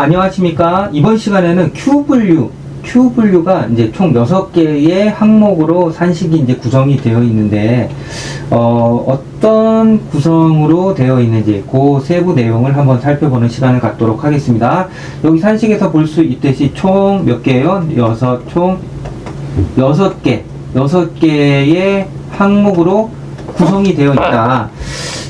안녕하십니까. 이번 시간에는 Q분류, Q분류가 이제 총 6개의 항목으로 산식이 이제 구성이 되어 있는데, 어, 어떤 구성으로 되어 있는지, 그 세부 내용을 한번 살펴보는 시간을 갖도록 하겠습니다. 여기 산식에서 볼 수 있듯이 총 몇 개요? 여섯, 총 6개, 6개의 항목으로 구성이 되어 있다.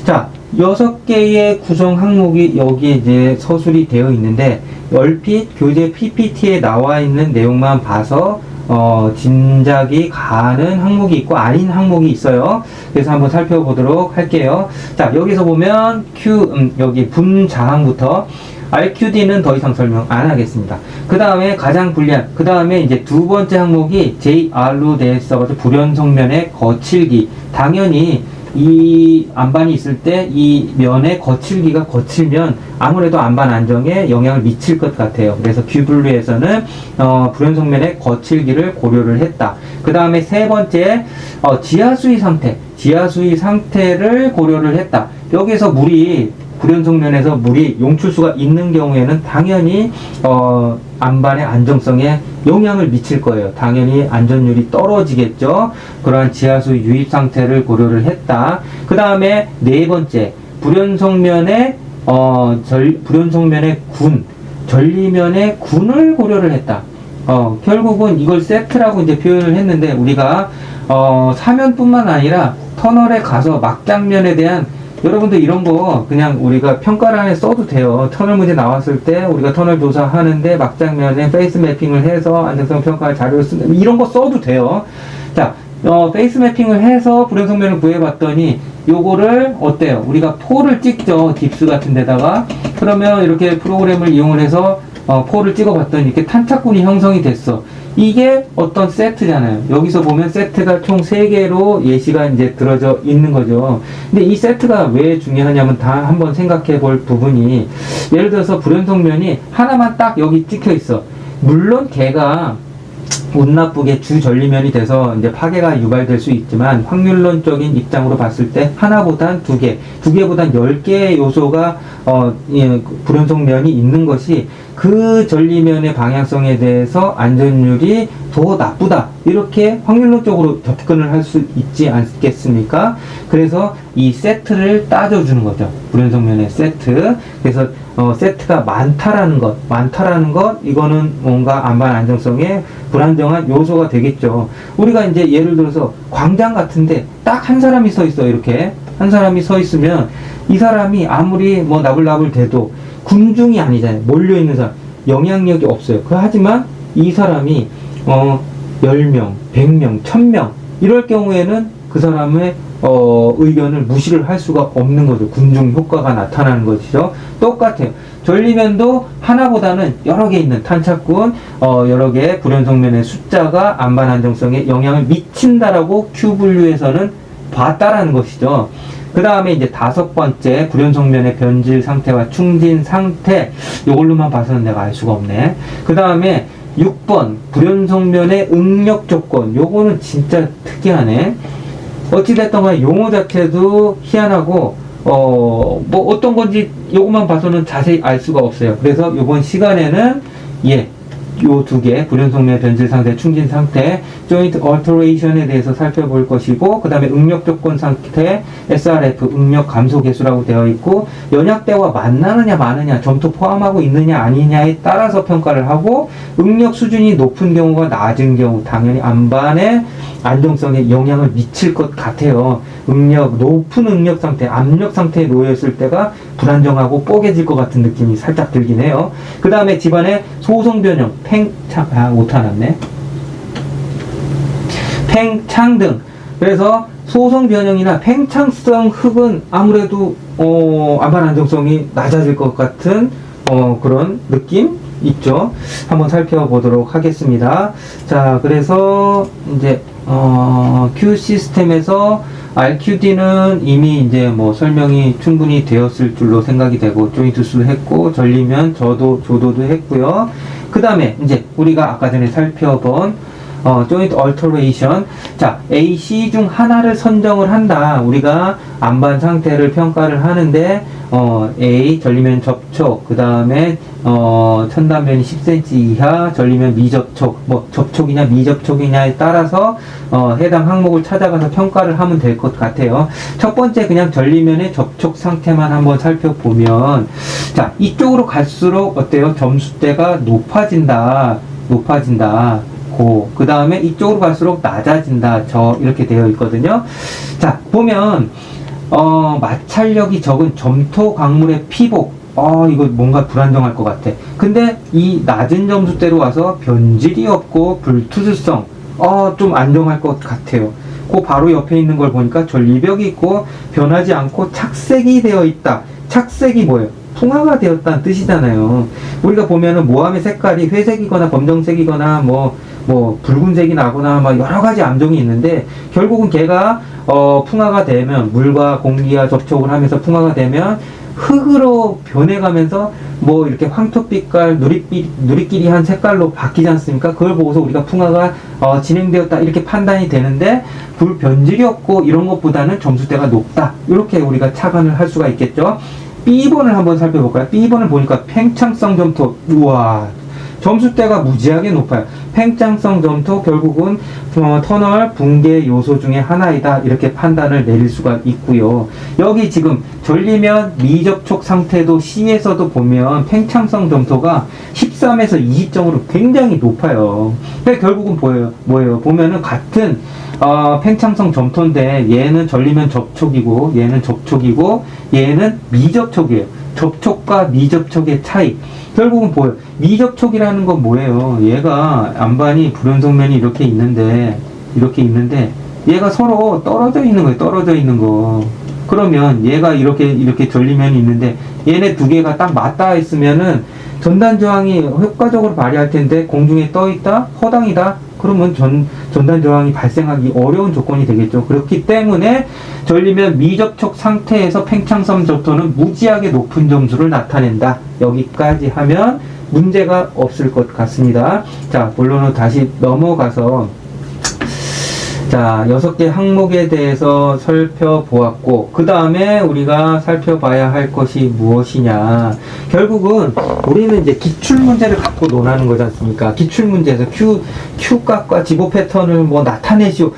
자, 여섯 개의 구성 항목이 여기에 이제 서술이 되어 있는데 얼핏 교재 PPT에 나와 있는 내용만 봐서 어, 짐작이 가는 항목이 있고 아닌 항목이 있어요. 그래서 한번 살펴보도록 할게요. 자, 여기서 보면 Q, 음, 여기 분자항부터 RQD는 더 이상 설명 안 하겠습니다. 그 다음에 가장 불리한, 그 다음에 이제 두 번째 항목이 JR로 되어 있어가지고 불연성면의 거칠기. 당연히 이 안반이 있을 때 이 면의 거칠기가 거칠면 아무래도 안반 안정에 영향을 미칠 것 같아요. 그래서 큐블루에서는 어, 불연성면의 거칠기를 고려를 했다. 그 다음에 세 번째 어, 지하수위 상태, 지하수위 상태를 고려를 했다. 여기서 물이 불연성면에서 물이 용출수가 있는 경우에는 당연히 어, 안반의 안정성에 영향을 미칠 거예요. 당연히 안전율이 떨어지겠죠. 그러한 지하수 유입 상태를 고려를 했다. 그 다음에 네 번째 불연성면의 어, 절, 불연성면의 군, 전리면의 군을 고려를 했다. 어, 결국은 이걸 세트라고 이제 표현을 했는데 우리가 어, 사면뿐만 아니라 터널에 가서 막장면에 대한 여러분들 이런 거 그냥 우리가 평가란에 써도 돼요. 터널 문제 나왔을 때 우리가 터널 조사하는데 막장면에 페이스 매핑을 해서 안정성 평가 자료를 쓴다. 이런 거 써도 돼요. 자, 어, 페이스 매핑을 해서 불연성면을 구해봤더니 요거를 어때요? 우리가 포를 찍죠. 딥스 같은 데다가. 그러면 이렇게 프로그램을 이용을 해서 어, 포를 찍어봤더니 이렇게 탄착군이 형성이 됐어. 이게 어떤 세트잖아요. 여기서 보면 세트가 총 3개로 예시가 이제 들어져 있는 거죠. 근데 이 세트가 왜 중요하냐면 다 한번 생각해 볼 부분이 예를 들어서 불연성면이 하나만 딱 여기 찍혀 있어. 물론 걔가 운 나쁘게 주 전리면이 돼서 이제 파괴가 유발될 수 있지만 확률론적인 입장으로 봤을 때 하나보단 두 개, 두 개보단 열 개의 요소가 어, 예, 불연성면이 있는 것이 그 전리면의 방향성에 대해서 안전율이 더 나쁘다 이렇게 확률론적으로 접근을 할 수 있지 않겠습니까? 그래서 이 세트를 따져주는 거죠. 불연성면의 세트. 그래서 어, 세트가 많다라는 것, 많다라는 것, 이거는 뭔가 안반 안정성에 불안정 한 요소가 되겠죠. 우리가 이제 예를 들어서 광장 같은데 딱 한 사람이 서 있어, 이렇게. 한 사람이 서 있으면 이 사람이 아무리 뭐 나불나불 대도 군중이 아니잖아요. 몰려 있는 사람. 영향력이 없어요. 그, 하지만 이 사람이, 어, 10명, 100명, 1000명, 이럴 경우에는 그 사람의 어, 의견을 무시를 할 수가 없는 거죠. 군중 효과가 나타나는 것이죠. 똑같아요. 전리면도 하나보다는 여러 개 있는 탄착군, 어, 여러 개의 불연성면의 숫자가 안반 안정성에 영향을 미친다라고 Q분류에서는 봤다라는 것이죠. 그 다음에 이제 다섯 번째 불연성면의 변질 상태와 충진 상태 이걸로만 봐서는 내가 알 수가 없네. 그 다음에 6번 불연성면의 응력 조건 요거는 진짜 특이하네. 어찌됐든 간에 용어 자체도 희한하고 어 뭐 어떤 건지 요것만 봐서는 자세히 알 수가 없어요. 그래서 요번 시간에는 예. 요 두 개, 불연성면 변질 상태, 충진 상태, joint alteration에 대해서 살펴볼 것이고, 그 다음에 응력 조건 상태, SRF, 응력 감소 개수라고 되어 있고, 연약대와 만나느냐 마느냐, 점토 포함하고 있느냐 아니냐에 따라서 평가를 하고, 응력 수준이 높은 경우가 낮은 경우, 당연히 안반의 안정성에 영향을 미칠 것 같아요. 응력, 높은 응력 상태, 압력 상태에 놓여있을 때가 불안정하고 뽀개질 것 같은 느낌이 살짝 들긴 해요. 그 다음에 집안의 소성 변형, 팽창, 아, 오타 났네. 팽창 등. 그래서 소성 변형이나 팽창성 흙은 아무래도 어, 안반 안정성이 낮아질 것 같은 어, 그런 느낌 있죠. 한번 살펴보도록 하겠습니다. 자, 그래서 이제 어, Q 시스템에서 RQD는 이미 이제 뭐 설명이 충분히 되었을 줄로 생각이 되고 조인트 수도 했고 전리면 저도 조도도 했고요. 그 다음에 이제 우리가 아까 전에 살펴본 어, joint alteration. 자, A, C 중 하나를 선정을 한다. 우리가 안반 상태를 평가를 하는데, 어, A, 전리면 접촉, 그 다음에, 어, 천단면이 10cm 이하, 전리면 미접촉, 뭐, 접촉이냐, 미접촉이냐에 따라서, 어, 해당 항목을 찾아가서 평가를 하면 될 것 같아요. 첫 번째, 그냥 전리면의 접촉 상태만 한번 살펴보면, 자, 이쪽으로 갈수록 어때요? 점수대가 높아진다. 높아진다. 고. 그 다음에 이쪽으로 갈수록 낮아진다. 저, 이렇게 되어 있거든요. 자, 보면, 어, 마찰력이 적은 점토 강물의 피복. 어, 이거 뭔가 불안정할 것 같아. 근데 이 낮은 점수대로 와서 변질이 없고 불투수성. 어, 좀 안정할 것 같아요. 그 바로 옆에 있는 걸 보니까 전리벽이 있고 변하지 않고 착색이 되어 있다. 착색이 뭐예요? 풍화가 되었다는 뜻이잖아요. 우리가 보면은 모함의 색깔이 회색이거나 검정색이거나 뭐, 뭐, 붉은색이 나거나 막 여러 가지 암종이 있는데 결국은 걔가 어, 풍화가 되면 물과 공기와 접촉을 하면서 풍화가 되면 흙으로 변해가면서 뭐 이렇게 황토빛깔 누리빛 누리끼리 한 색깔로 바뀌지 않습니까? 그걸 보고서 우리가 풍화가 어, 진행되었다 이렇게 판단이 되는데 불 변질이 없고 이런 것보다는 점수대가 높다 이렇게 우리가 차관을 할 수가 있겠죠. B번을 한번 살펴볼까요? B번을 보니까 팽창성 점토 우와 점수대가 무지하게 높아요. 팽창성 점토 결국은 어, 터널 붕괴 요소 중에 하나이다 이렇게 판단을 내릴 수가 있고요. 여기 지금 전리면 미접촉 상태도 C에서도 보면 팽창성 점토가 13에서 20점으로 굉장히 높아요. 근데 결국은 뭐예요? 뭐예요? 보면은 같은 어, 팽창성 점토인데 얘는 전리면 접촉이고 얘는 접촉이고 얘는 미접촉이에요. 접촉과 미접촉의 차이. 결국은 뭐예요? 미접촉이라는 건 뭐예요? 얘가 안반이 불연성면이 이렇게 있는데 이렇게 있는데 얘가 서로 떨어져 있는 거예요. 떨어져 있는 거. 그러면 얘가 이렇게 이렇게 전리면이 있는데 얘네 두 개가 딱 맞닿아 있으면은 전단 저항이 효과적으로 발휘할 텐데 공중에 떠 있다 허당이다 그러면 전 전단 저항이 발생하기 어려운 조건이 되겠죠. 그렇기 때문에 전리면 미접촉 상태에서 팽창성 점토는 무지하게 높은 점수를 나타낸다. 여기까지 하면 문제가 없을 것 같습니다. 자, 본론으로 다시 넘어가서 자, 여섯 개 항목에 대해서 살펴보았고, 그 다음에 우리가 살펴봐야 할 것이 무엇이냐. 결국은 우리는 이제 기출문제를 갖고 논하는 거지 않습니까? 기출문제에서 Q, Q값과 지보 패턴을 뭐 나타내시오.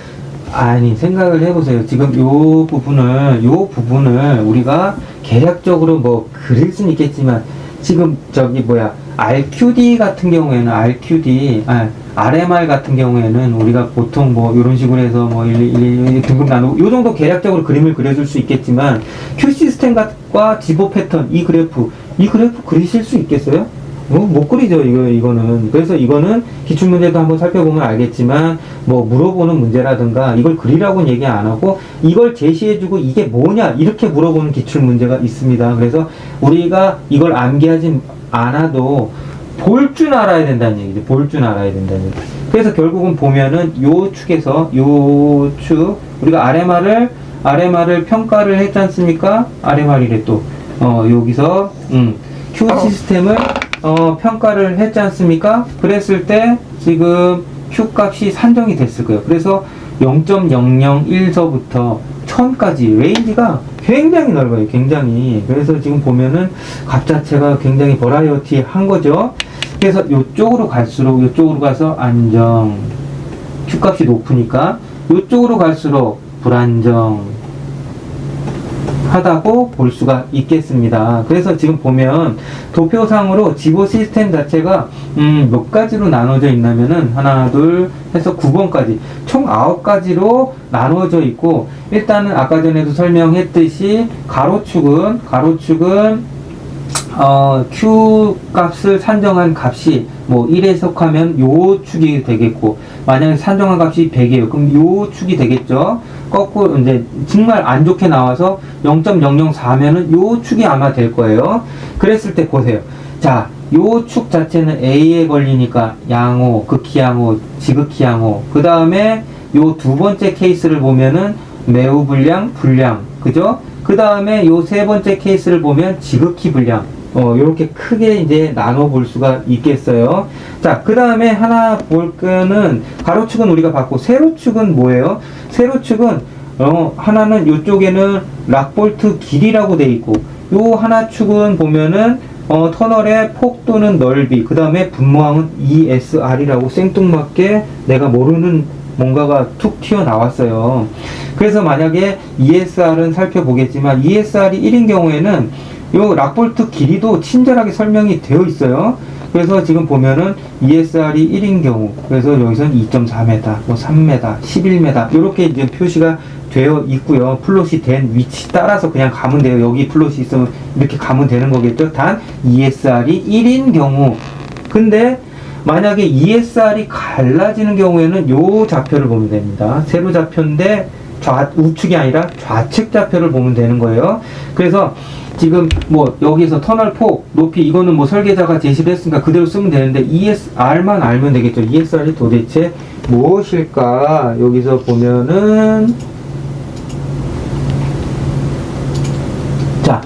아니, 생각을 해보세요. 지금 요 부분을, 요 부분을 우리가 계략적으로 뭐 그릴 수는 있겠지만, 지금 저기 뭐야, RQD 같은 경우에는 RQD, 아, RMR 같은 경우에는 우리가 보통 뭐 이런 식으로 해서 뭐 1, 1, 1 등급 나누고 요 정도 계략적으로 그림을 그려줄 수 있겠지만 Q 시스템과 지보 패턴 이 그래프 이 그래프 그리실 수 있겠어요? 어, 못 그리죠 이거 이거는 그래서 이거는 기출 문제도 한번 살펴보면 알겠지만 뭐 물어보는 문제라든가 이걸 그리라고는 얘기 안 하고 이걸 제시해주고 이게 뭐냐 이렇게 물어보는 기출 문제가 있습니다 그래서 우리가 이걸 암기하지 않아도 볼 줄 알아야 된다는 얘기죠. 볼 줄 알아야 된다는 얘기. 그래서 결국은 보면은 요 축에서 요 축, 우리가 RMR을, RMR을 평가를 했지 않습니까? RMR이래 또. 어, 여기서, 음, Q 시스템을, 어, 평가를 했지 않습니까? 그랬을 때 지금 Q 값이 산정이 됐을 거예요. 그래서 0.001서부터 1000까지 레인지가 굉장히 넓어요. 굉장히. 그래서 지금 보면은 값 자체가 굉장히 버라이어티 한 거죠. 그래서 이쪽으로 갈수록 이쪽으로 가서 안정. Q값이 높으니까 이쪽으로 갈수록 불안정. 하다고 볼 수가 있겠습니다. 그래서 지금 보면 도표상으로 지보 시스템 자체가 음, 몇 가지로 나눠져 있냐면은 하나 둘 해서 9번까지 총 9가지로 나눠져 있고 일단은 아까 전에도 설명했듯이 가로축은 가로축은 어, Q 값을 산정한 값이 뭐 1에 속하면 요 축이 되겠고 만약에 산정한 값이 100이에요. 그럼 요 축이 되겠죠. 거꾸로 이제 정말 안 좋게 나와서 0.004면은 요 축이 아마 될 거예요. 그랬을 때 보세요. 자, 요 축 자체는 A에 걸리니까 양호, 극히양호, 지극히양호. 그 다음에 요 두 번째 케이스를 보면은 매우 불량, 불량. 그죠? 그 다음에 요 세 번째 케이스를 보면 지극히 불량. 어, 요렇게 크게 이제 나눠 볼 수가 있겠어요. 자, 그 다음에 하나 볼 거는 가로축은 우리가 봤고, 세로축은 뭐예요? 세로축은, 어, 하나는 요쪽에는 락볼트 길이라고 돼 있고, 요 하나 축은 보면은, 어, 터널의 폭 또는 넓이, 그 다음에 분모항은 ESR이라고 생뚱맞게 내가 모르는 뭔가가 툭 튀어나왔어요. 그래서 만약에 ESR은 살펴보겠지만, ESR이 1인 경우에는 요 락볼트 길이도 친절하게 설명이 되어 있어요. 그래서 지금 보면은 ESR이 1인 경우, 그래서 여기서는 2.4m, 뭐 3m, 11m, 이렇게 이제 표시가 되어 있고요. 플롯이 된 위치 따라서 그냥 가면 돼요. 여기 플롯이 있으면 이렇게 가면 되는 거겠죠. 단 ESR이 1인 경우. 근데 만약에 ESR이 갈라지는 경우에는 요 좌표를 보면 됩니다. 세로 좌표인데 좌, 우측이 아니라 좌측 좌표를 보면 되는 거예요. 그래서 지금 뭐 여기서 터널 폭, 높이 이거는 뭐 설계자가 제시를 했으니까 그대로 쓰면 되는데 ESR만 알면 되겠죠. ESR이 도대체 무엇일까? 여기서 보면은 자,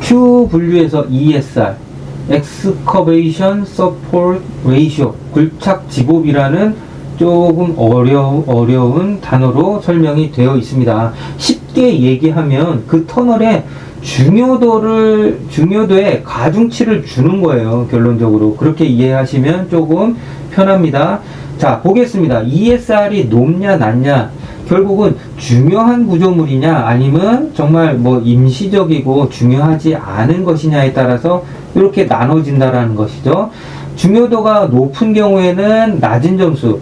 Q 분류에서 ESR Excavation Support Ratio 굴착 지복이라는 조금 어려, 어려운 단어로 설명이 되어 있습니다. 쉽게 얘기하면 그 터널의 중요도를, 중요도에 가중치를 주는 거예요. 결론적으로. 그렇게 이해하시면 조금 편합니다. 자, 보겠습니다. ESR이 높냐, 낮냐. 결국은 중요한 구조물이냐, 아니면 정말 뭐 임시적이고 중요하지 않은 것이냐에 따라서 이렇게 나눠진다라는 것이죠. 중요도가 높은 경우에는 낮은 점수,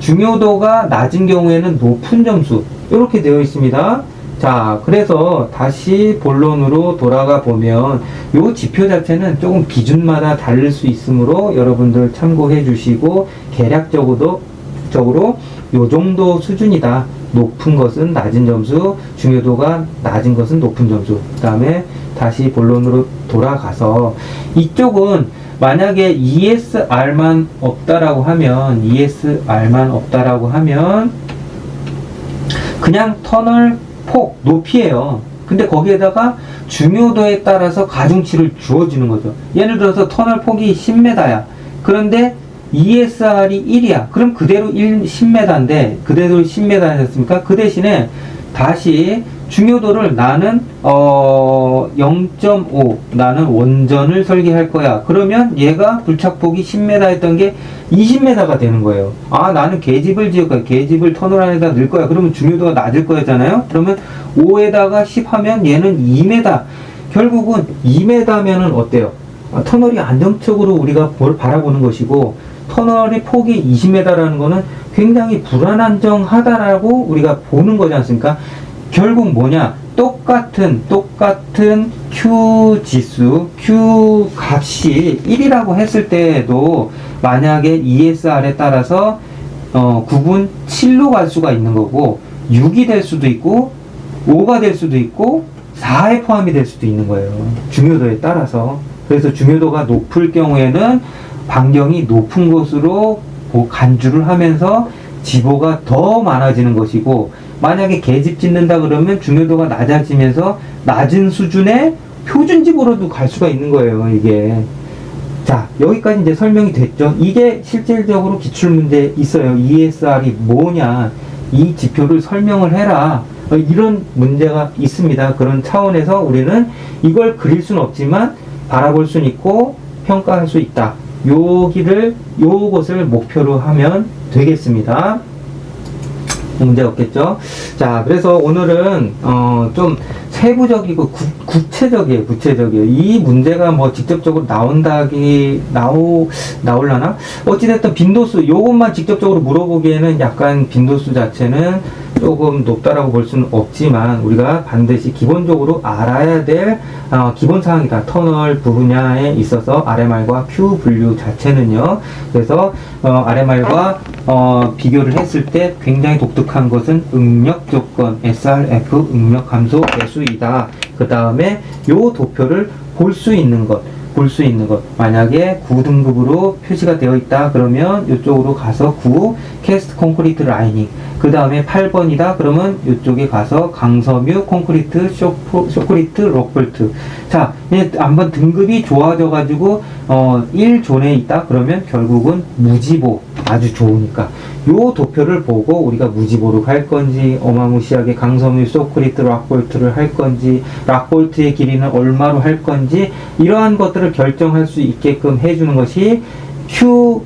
중요도가 낮은 경우에는 높은 점수 이렇게 되어 있습니다. 자, 그래서 다시 본론으로 돌아가 보면 이 지표 자체는 조금 기준마다 다를 수 있으므로 여러분들 참고해 주시고 계략적으로 적으로 요 정도 수준이다. 높은 것은 낮은 점수, 중요도가 낮은 것은 높은 점수. 그 다음에 다시 본론으로 돌아가서 이쪽은 만약에 ESR만 없다라고 하면 ESR만 없다라고 하면 그냥 터널 폭 높이에요. 근데 거기에다가 중요도에 따라서 가중치를 주어지는 거죠. 예를 들어서 터널 폭이 10m야. 그런데 ESR이 1이야. 그럼 그대로 1, 10m인데 그대로 10m였습니까? 그 대신에 다시 중요도를 나는 어 0.5 나는 원전을 설계할 거야. 그러면 얘가 불착폭이 10m 했던 게 20m가 되는 거예요. 아 나는 계집을 지을 거야. 계집을 터널 안에다 넣을 거야. 그러면 중요도가 낮을 거잖아요. 그러면 5에다가 10 하면 얘는 2m. 결국은 2m면은 어때요? 아, 터널이 안정적으로 우리가 뭘 바라보는 것이고 터널의 폭이 20m라는 거는 굉장히 불안안정하다라고 우리가 보는 거지 않습니까? 결국 뭐냐? 똑같은, 똑같은 Q 지수, Q 값이 1이라고 했을 때에도 만약에 ESR에 따라서 어, 9분 7로 갈 수가 있는 거고, 6이 될 수도 있고, 5가 될 수도 있고, 4에 포함이 될 수도 있는 거예요. 중요도에 따라서. 그래서 중요도가 높을 경우에는 반경이 높은 곳으로 고- 간주를 하면서 지보가 더 많아지는 것이고 만약에 계집 짓는다 그러면 중요도가 낮아지면서 낮은 수준의 표준집으로도 갈 수가 있는 거예요 이게. 자 여기까지 이제 설명이 됐죠. 이게 실질적으로 기출문제 있어요. ESR이 뭐냐 이 지표를 설명을 해라. 어, 이런 문제가 있습니다. 그런 차원에서 우리는 이걸 그릴 수는 없지만 바라볼 수는 있고 평가할 수 있다 여기를 요것을 목표로 하면 되겠습니다. 문제 없겠죠? 자, 그래서 오늘은 어, 좀 세부적이고 구, 구체적이에요, 구체적이에요. 이 문제가 뭐 직접적으로 나온다기 나오 나올라나? 어찌됐든 빈도수 요것만 직접적으로 물어보기에는 약간 빈도수 자체는 조금 높다라고 볼 수는 없지만 우리가 반드시 기본적으로 알아야 될 어, 기본 사항이다. 터널 분야에 있어서 RMR과 Q 분류 자체는요. 그래서 어, RMR과 어, 비교를 했을 때 굉장히 독특한 것은 응력 조건 SRF 응력 감소 배수이다. 그 다음에 요 도표를 볼 수 있는 것. 볼 수 있는 것. 만약에 9등급으로 표시가 되어 있다 그러면 이쪽으로 가서 9 캐스트 콘크리트 라이닝. 그 다음에 8번이다 그러면 이쪽에 가서 강섬유 콘크리트 쇼프, 쇼크리트 록볼트. 자, 이제 한번 등급이 좋아져 가지고 어 1존에 있다 그러면 결국은 무지보 아주 좋으니까 요 도표를 보고 우리가 무지보로 갈 건지 어마무시하게 강섬유 소크리트 락볼트를 할 건지 락볼트의 길이는 얼마로 할 건지 이러한 것들을 결정할 수 있게끔 해주는 것이 Q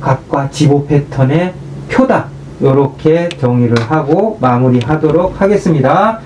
각과 지보 패턴의 표다. 이렇게 정의를 하고 마무리하도록 하겠습니다.